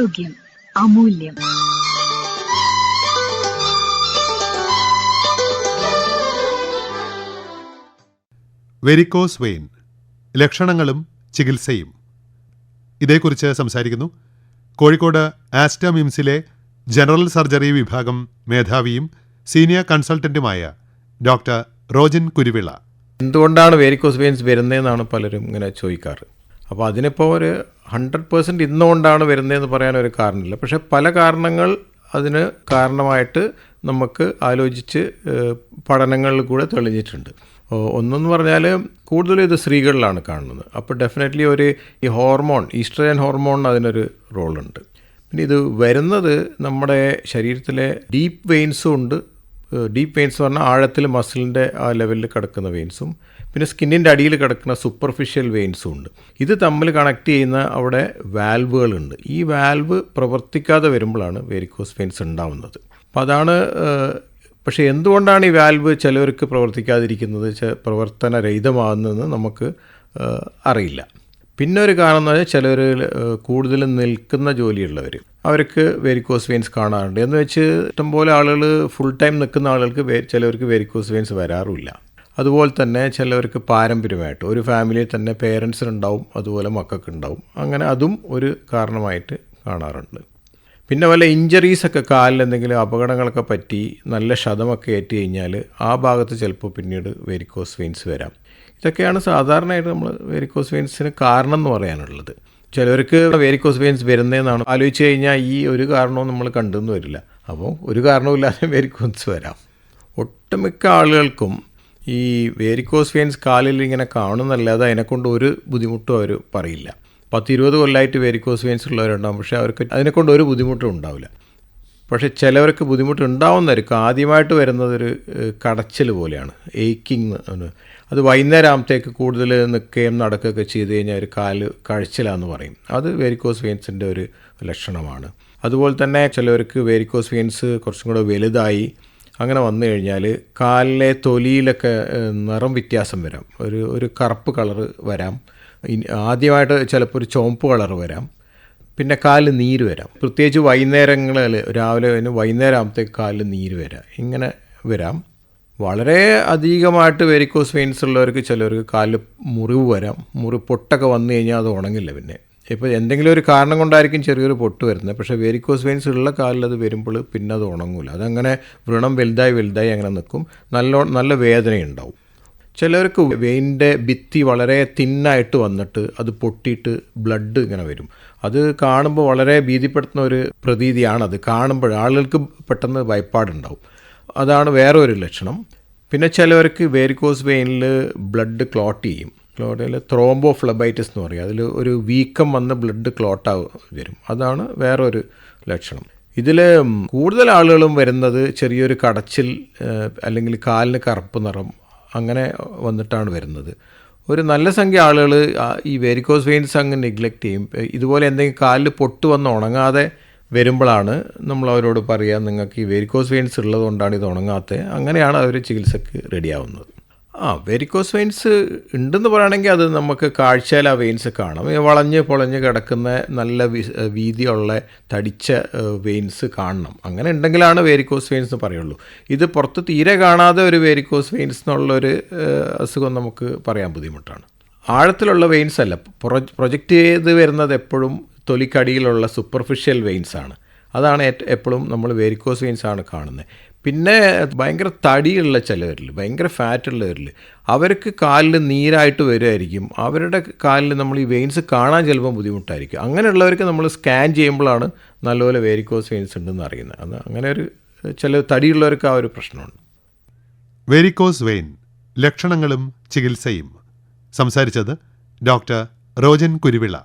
ആരോഗ്യം അമൂല്യം. Varicose vein. ലക്ഷണങ്ങളും ചികിത്സയും. ഇതേക്കുറിച്ച് സംസാരിക്കുന്നു കോഴിക്കോട് ആസ്റ്റ മിംസിലെ ജനറൽ സർജറി വിഭാഗം മേധാവിയും സീനിയർ കൺസൾട്ടന്റുമായ ഡോക്ടർ റോജിൻ കുരുവിള. എന്തുകൊണ്ടാണ് വെരിക്കോസ് വെയിൻസ് വരുന്നതെന്നാണ് പലരും ഇങ്ങനെ ചോദിക്കാറ്? അപ്പോൾ അതിനിപ്പോൾ ഒരു ഹൺഡ്രഡ് പേഴ്സന്റ് ഇന്നുകൊണ്ടാണ് വരുന്നതെന്ന് പറയാൻ ഒരു കാരണമില്ല. പക്ഷേ പല കാരണങ്ങൾ അതിന് കാരണമായിട്ട് നമുക്ക് ആലോചിച്ച് പഠനങ്ങളിൽ കൂടെ തെളിഞ്ഞിട്ടുണ്ട്. ഒന്നെന്ന് പറഞ്ഞാൽ കൂടുതലും ഇത് സ്ത്രീകളിലാണ് കാണുന്നത്. അപ്പോൾ ഡെഫിനറ്റ്ലി ഒരു ഈ ഹോർമോൺ ഈസ്ട്രജൻ ഹോർമോണിന് അതിനൊരു റോളുണ്ട് പിന്നെ ഇത് വരുന്നത് നമ്മുടെ ശരീരത്തിലെ ഡീപ്പ് വെയിൻസും ഉണ്ട്. ഡീപ്പ് വെയിൻസ് പറഞ്ഞാൽ ആഴത്തിൽ മസിലിന്റെ ആ ലെവലിൽ കിടക്കുന്ന വെയിൻസും പിന്നെ സ്കിന്നിന്റെ അടിയിൽ കിടക്കുന്ന സൂപ്പർഫിഷ്യൽ വെയിൻസും ഉണ്ട്. ഇത് തമ്മിൽ കണക്ട് ചെയ്യുന്ന അവിടെ വാൽവുകളുണ്ട് ഈ വാൽവ് പ്രവർത്തിക്കാതെ വരുമ്പോഴാണ് വേരിക്കോസ് വെയിൻസ് ഉണ്ടാവുന്നത്. അപ്പോൾ അതാണ് പക്ഷേ എന്തുകൊണ്ടാണ് ഈ വാൽവ് ചിലവർക്ക് പ്രവർത്തിക്കാതിരിക്കുന്നത് പ്രവർത്തനരഹിതമാകുന്നതെന്ന് നമുക്ക് അറിയില്ല. പിന്നെ ഒരു കാരണം എന്ന് പറഞ്ഞാൽ ചിലർ കൂടുതലും നിൽക്കുന്ന ജോലിയുള്ളവർ. അവർക്ക് വെരിക്കോസ് വെയിൻസ് കാണാറുണ്ട്. എന്ന് വെച്ച് ഇഷ്ടംപോലെ ആളുകൾ ഫുൾ ടൈം നിൽക്കുന്ന ആളുകൾക്ക് ചിലവർക്ക് വെരിക്കോസ് വെയിൻസ് വരാറില്ല അതുപോലെ തന്നെ ചിലവർക്ക് പാരമ്പര്യമായിട്ട് ഒരു ഫാമിലിയിൽ തന്നെ പേരൻസിനുണ്ടാവും അതുപോലെ മക്കൾക്ക് ഉണ്ടാവും. അങ്ങനെ അതും ഒരു കാരണമായിട്ട് കാണാറുണ്ട്. പിന്നെ വല്ല ഇഞ്ചറീസ് ഒക്കെ കാലിൽ എന്തെങ്കിലും അപകടങ്ങളൊക്കെ പറ്റി നല്ല ക്ഷതമൊക്കെ ഏറ്റ് കഴിഞ്ഞാൽ ആ ഭാഗത്ത് ചിലപ്പോൾ പിന്നീട് വെരിക്കോസ് വെയിൻസ് വരാം. ഇതൊക്കെയാണ് സാധാരണയായിട്ട് നമ്മൾ വേരിക്കോസ് വെയിൻസിന് കാരണം എന്ന് പറയാനുള്ളത്. ചിലവർക്ക് വേരിക്കോസ് വെയിൻസ് വരുന്നതെന്നാണ് ആലോചിച്ച് കഴിഞ്ഞാൽ ഈ ഒരു കാരണവും നമ്മൾ കണ്ടെന്ന് വരില്ല. അപ്പോൾ ഒരു കാരണവുമില്ലാതെ വേരിക്കോസ് വരാം. ഒട്ടുമിക്ക ആളുകൾക്കും ഈ വേരിക്കോസ് വെയിൻസ് കാലിൽ ഇങ്ങനെ കാണുന്നല്ലാതെ അതിനെക്കൊണ്ട് ഒരു ബുദ്ധിമുട്ടും അവർ പറയില്ല. പത്ത് ഇരുപത് കൊല്ലമായിട്ട് വേരിക്കോസ് വെയിൻസ് ഉള്ളവരുണ്ടാകും പക്ഷേ അവർക്ക് അതിനെക്കൊണ്ട് ഒരു ബുദ്ധിമുട്ടും ഉണ്ടാവില്ല. പക്ഷേ ചിലവർക്ക് ബുദ്ധിമുട്ട് ഉണ്ടാവുന്നതായിരിക്കും ആദ്യമായിട്ട് വരുന്നതൊരു കടച്ചിൽ പോലെയാണ്. ഏക്കിങ് അത് വൈകുന്നേരം ആകുമ്പോഴത്തേക്ക് കൂടുതൽ നിൽക്കുകയും നടക്കുകയൊക്കെ ചെയ്ത് കഴിഞ്ഞാൽ ഒരു കാൽ കഴച്ചിലാന്ന് പറയും. അത് വേരിക്കോസ് വെയിൻസിന്റെ ഒരു ലക്ഷണമാണ്. അതുപോലെ തന്നെ ചിലവർക്ക് വേരിക്കോസ് വെയിൻസ് കുറച്ചും കൂടെ വലുതായി അങ്ങനെ വന്നു കഴിഞ്ഞാൽ കാലിലെ തൊലിയിലൊക്കെ നിറം വ്യത്യാസം വരാം. ഒരു ഒരു കറുപ്പ് കളറ് വരാം. ആദ്യമായിട്ട് ചിലപ്പോൾ ഒരു ചുവപ്പ് കളർ വരാം. പിന്നെ കാലിൽ നീര് വരാം. പ്രത്യേകിച്ച് വൈകുന്നേരങ്ങളിൽ രാവിലെ കഴിഞ്ഞ് വൈകുന്നേരം ആകുമ്പോഴത്തേക്ക് കാലിൽ നീര് വരാം. ഇങ്ങനെ വരാം. വളരെ അധികമായിട്ട് വെരിക്കോസ് വെയിൻസ് ഉള്ളവർക്ക് ചിലവർക്ക് കാലിൽ മുറിവ് വരാം. മുറി പൊട്ടൊക്കെ വന്നു കഴിഞ്ഞാൽ അത് ഉണങ്ങില്ല പിന്നെ. ഇപ്പോൾ എന്തെങ്കിലും ഒരു കാരണം കൊണ്ടായിരിക്കും ചെറിയൊരു പൊട്ട് വരുന്നത്. പക്ഷേ വെരിക്കോസ് വെയിൻസ് ഉള്ള കാലിൽ അത് വരുമ്പോൾ പിന്നെ അത് ഉണങ്ങില്ല അതങ്ങനെ വ്രണം വലുതായി വലുതായി അങ്ങനെ നിൽക്കും. നല്ല നല്ല വേദനയുണ്ടാവും. ചിലർക്ക് വെയിന്റെ ഭിത്തി വളരെ തിന്നായിട്ട് വന്നിട്ട് അത് പൊട്ടിയിട്ട് ബ്ലഡ് ഇങ്ങനെ വരും. അത് കാണുമ്പോൾ വളരെ ഭീതിപ്പെടുത്തുന്ന ഒരു പ്രതീതിയാണ് അത് കാണുമ്പോൾ ആളുകൾക്ക് പെട്ടെന്ന് ഭയപ്പാടുണ്ടാവും. അതാണ് വേറൊരു ലക്ഷണം. പിന്നെ ചിലവർക്ക് വേരിക്കോസ് വെയിനിൽ ബ്ലഡ് ക്ലോട്ട് ചെയ്യും. ക്ലോട്ടിൽ ത്രോംബോ ഫ്ലബൈറ്റിസ് എന്ന് പറയും. അതിൽ ഒരു വീക്കം വന്ന് ബ്ലഡ് ക്ലോട്ടാ വരും. അതാണ് വേറൊരു ലക്ഷണം. ഇതിൽ കൂടുതൽ ആളുകളും വരുന്നത് ചെറിയൊരു കടച്ചിൽ അല്ലെങ്കിൽ കാലിന് കറുപ്പ് നിറം അങ്ങനെ വന്നിട്ടാണ് വരുന്നത്. ഒരു നല്ല സംഖ്യ ആളുകൾ ഈ വെരിക്കോസ് വെയിൻസ് അങ്ങ് നെഗ്ലക്റ്റ് ചെയ്യും. ഇതുപോലെ എന്തെങ്കിലും കാലിൽ പൊട്ട് വന്ന് ഉണങ്ങാതെ വരുമ്പോഴാണ് നമ്മൾ അവരോട് പറയുക നിങ്ങൾക്ക് ഈ വെരിക്കോസ് വെയിൻസ് ഉള്ളതുകൊണ്ടാണ് ഇത് ഉണങ്ങാത്തത് അങ്ങനെയാണ് അവർ ചികിത്സക്ക് റെഡിയാവുന്നത് ആ വെരിക്കോസ് വെയിൻസ് ഉണ്ടെന്ന് പറയുകയാണെങ്കിൽ അത് നമുക്ക് കാഴ്ചയിൽ ആ വെയിൻസ് കാണാം. വളഞ്ഞ് പൊളഞ്ഞ് കിടക്കുന്ന നല്ല വീതിയുള്ള തടിച്ച വെയിൻസ് കാണണം. അങ്ങനെ ഉണ്ടെങ്കിലാണ് വേരിക്കോസ് വെയിൻസ് എന്ന് പറയുള്ളൂ. ഇത് പുറത്ത് തീരെ കാണാതെ ഒരു വേരിക്കോസ് വെയിൻസ് എന്നുള്ളൊരു അസുഖം നമുക്ക് പറയാൻ ബുദ്ധിമുട്ടാണ്. ആഴത്തിലുള്ള വെയിൻസ് അല്ല. പ്രൊ- പ്രൊജക്റ്റ് ചെയ്ത് വരുന്നത് എപ്പോഴും തൊലിക്കടിയിലുള്ള സൂപ്പർഫിഷ്യൽ വെയിൻസ് ആണ്. അതാണ് എപ്പോഴും നമ്മൾ വേരിക്കോസ് വെയിൻസ് ആണ് കാണുന്നത്. പിന്നെ ഭയങ്കര തടിയുള്ള ചിലവരിൽ ഭയങ്കര ഫാറ്റുള്ളവരിൽ. അവർക്ക് കാലിൽ നീരായിട്ട് വരുമായിരിക്കും. അവരുടെ കാലിൽ നമ്മൾ ഈ വെയിൻസ് കാണാൻ ചിലപ്പോൾ ബുദ്ധിമുട്ടായിരിക്കും. അങ്ങനെയുള്ളവർക്ക് നമ്മൾ സ്കാൻ ചെയ്യുമ്പോഴാണ് നല്ലപോലെ വേരിക്കോസ് വെയിൻസ് ഉണ്ടെന്ന് അറിയുന്നത്. അത് അങ്ങനെ ഒരു ചില തടിയുള്ളവർക്ക് ആ ഒരു പ്രശ്നമുണ്ട്. വെരിക്കോസ് വെയിൻ ലക്ഷണങ്ങളും ചികിത്സയും. സംസാരിച്ചത് ഡോക്ടർ റോജൻ കുരുവിള.